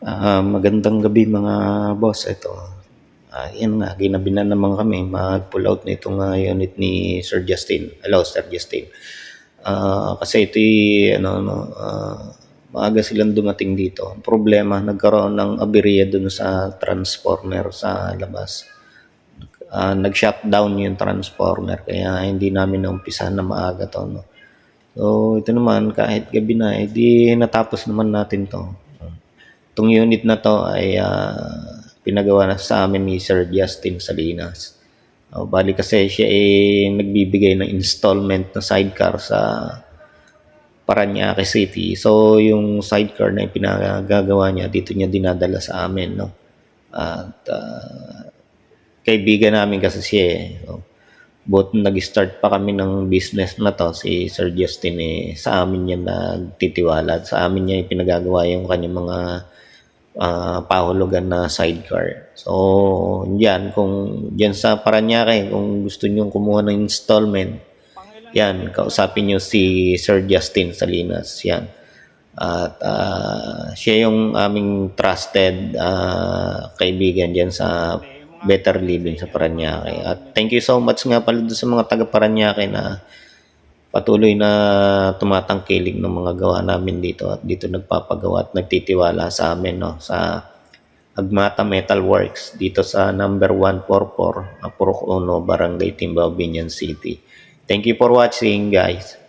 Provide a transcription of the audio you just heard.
Ah, magandang gabi mga boss. Ito, ah, yan nga, ginabi na naman kami mag-pull out nitong ah, unit ni Sir Justin. Hello, Sir Justin. Ah, kasi ito ano, ano, ah, maaga silang dumating dito. Problema, nagkaroon ng aberya dun sa transformer sa labas. Ah, nag-shutdown yung transformer kaya hindi namin naumpisahan na maaga to. No? So, ito naman, kahit gabi na, edi natapos naman natin to. Itong unit na to ay ah, pinagawa na sa amin ni Sir Justin Salinas. Oh, bali kasi siya ay nagbibigay ng installment na sidecar sa Paranaque City. So, yung sidecar na pinagagawa niya, dito niya dinadala sa amin, no? At ah, kaibigan namin kasi siya eh. So, but nag-start pa kami ng business na to, si Sir Justin eh, sa amin yan nagtitiwala. Sa amin niya pinagagawa yung kanyang mga ah, pahulugan na sidecar. So, yan, kung yan sa Paranaque, kung gusto niyo kumuha ng installment, yan, kausapin niyo si Sir Justin Salinas, yan. At ah, siya yung aming trusted ah, kaibigan diyan sa Better Living sa Paranaque. At thank you so much nga pala sa mga taga Paranaque na patuloy na tumatangkilik ng mga gawa namin dito at dito nagpapagawa at nagtitiwala sa amin no sa Agmata Metal Works dito sa number 144 Apurok Uno Barangay Timbao Binyan City. Thank you for watching guys.